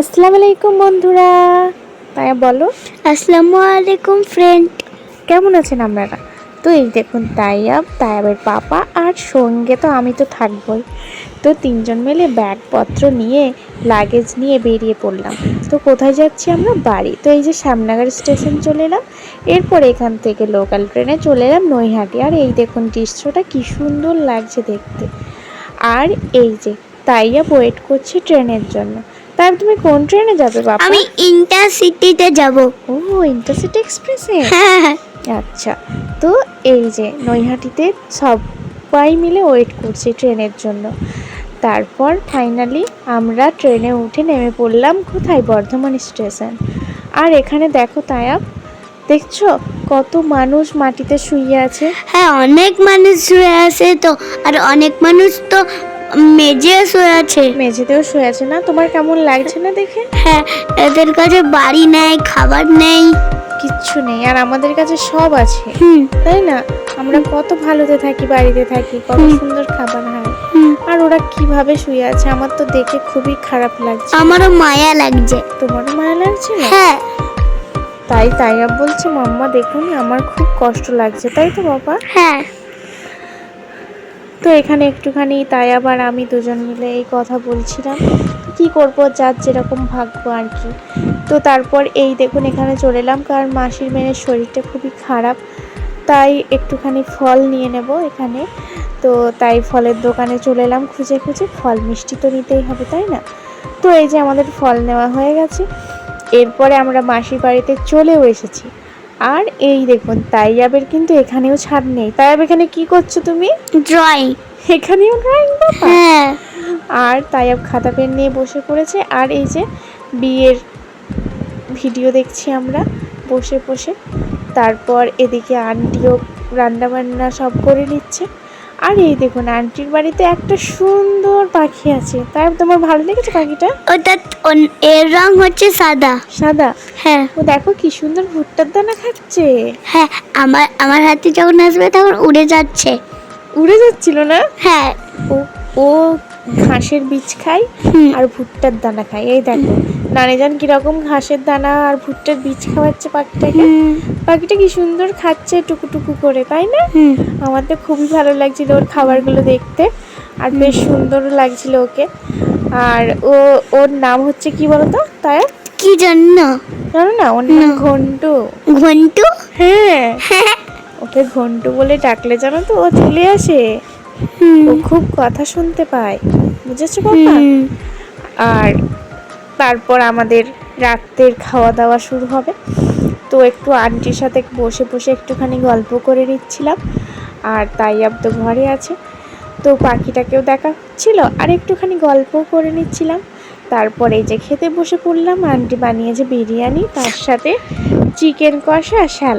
আসসালামু আলাইকুম বন্ধুরা। তাই বলো। আসসালামু আলাইকুম ফ্রেন্ড কেমন আছেন আপনারা? তো এই দেখুন তাইয়াব তাইয়াবের পাপা আর সঙ্গে তো আমি তো থাকবই। তো তিনজন মিলে ব্যাগপত্র নিয়ে লাগেজ নিয়ে বেরিয়ে পড়লাম। তো কোথায় যাচ্ছি আমরা? বাড়ি। তো এই যে শ্যামনগর স্টেশন চলে এলাম। এরপর এখান থেকে লোকাল ট্রেনে চলে এলাম নৈহাটি। আর এই দেখুন দৃশ্যটা কি সুন্দর লাগছে দেখতে। আর এই যে তাইয়াব ওয়েট করছি ট্রেনের জন্য। তাই তুমি কোন ট্রেনে যাবে বাবা আমি ইন্টারসিটিতে যাব। ও ইন্টারসিটি এক্সপ্রেসে হ্যাঁ আচ্ছা তো এই যে নৈহাটিতে সবাই মিলে ওয়েট করছি ট্রেনের জন্য। তারপর ফাইনালি আমরা ট্রেনে উঠে নেমে পড়লাম কোথায়? বর্ধমান স্টেশন। আর এখানে দেখো তায়াব দেখছ? কত মানুষ মাটিতে শুয়ে আছে। হ্যাঁ অনেক মানুষ শুয়ে আছে তো আর অনেক মানুষ তো মেজে শুয়ে আছে। মেঝেতেও শুয়ে আছে না? তোমার কেমন লাগছে না দেখে? হ্যাঁ এদের কাছে বাড়ি নেই খাবার নেই। কিচ্ছু নেই আর আমাদের কাছে সব আছে। তাই না? আমরা কত ভালোতে থাকি বাড়িতে থাকি কত সুন্দর খাবার হয়। আর ওরা কীভাবে শুয়ে আছে? আমার তো দেখে খুবই খারাপ লাগছে। আমারও মায়া লাগছে। তোমারও মায়া লাগছে? না হ্যাঁ। তাই তাইয়া বলছে মাম্মা দেখুন আমার খুব কষ্ট লাগছে। তাই তো বাবা? হ্যাঁ। তো এখানে একটুখানি, তাই আবার আমি দুজন মিলে এই কথা বলছিলাম, কি করব যার যেরকম ভাগ্য আর কি। তো তারপর এই দেখুন, এখানে চলে এলাম, কারণ মাসির মেয়ের শরীরটা খুবই খারাপ, তাই একটুখানি ফল নিয়ে নেব এখানে। তো তাই ফলের দোকানে চলে এলাম খুঁজে খুঁজে, ফল মিষ্টি তো নিতেই হবে, তাই না? তো এই যে আমাদের ফল নেওয়া হয়ে গেছে। এরপরে আমরা মাসির বাড়িতে চলেও এসেছি। আর এই দেখুন তাইয়াবের কিন্তু এখানেও ছাদ নেই। তাইয়াব এখানে কি করছ তুমি? ড্রয়িং এখানেও ড্রয়িং হ্যাঁ। আর তাইয়াব খাতা পেন নিয়ে বসে পড়েছে। আর এই যে বিয়ের ভিডিও দেখছি আমরা বসে বসে। তারপর এদিকে আন্টিও রান্না বান্না সব করে নিচ্ছে। আর এই দেখুন আন্টির বাড়িতে একটা সুন্দর পাখি আছে। তাই তোমার ভালো লেগেছে পাখিটা? ওটা এর রং হচ্ছে সাদা। সাদা? হ্যাঁ। ও দেখো কি সুন্দর ভুট্টার দানা খাচ্ছে। হ্যাঁ আমার আমার হাতে যখন আসবে তখন উড়ে যাচ্ছে। উড়ে যাচ্ছিল না? হ্যাঁ। ও ও ঘাসের বীজ খায় আর ভুট্টার দানা খায়। এই দেখো নানিজান কীরকম ঘাসের দানা আর ভুট্টার বীজ খাওয়াচ্ছে পাখিটাকে? পাখিটা কি সুন্দর খাচ্ছে টুকু টুকু করে তাই না? আমার তো খুবই ভালো লাগছিল ওর খাবারগুলো দেখতে আর বেশ সুন্দরও লাগছিল ওকে। আর ও ওর নাম হচ্ছে কি বলতো তাই কি জন্য জানো না ওর নাম। ঘন্টু। ঘন্টু? হ্যাঁ। ওকে ঘন্টু বলে ডাকলে জানো তো ও চলে আসে। ও খুব কথা শুনতে পায় বুঝেছ বাবা আর তারপর আমাদের রাত্রের খাওয়া দাওয়া শুরু হবে। তো একটু আন্টির সাথে বসে বসে একটুখানি গল্প করে নিচ্ছিলাম। আর তাই তো ঘরে আছে। তো পাখিটাকেও দেখা হচ্ছিল আর একটুখানি গল্প করে নিচ্ছিলাম। তারপরে এই যে খেতে বসে পড়লাম, আন্টি বানিয়েছে বিরিয়ানি, তার সাথে চিকেন কষা শ্যালা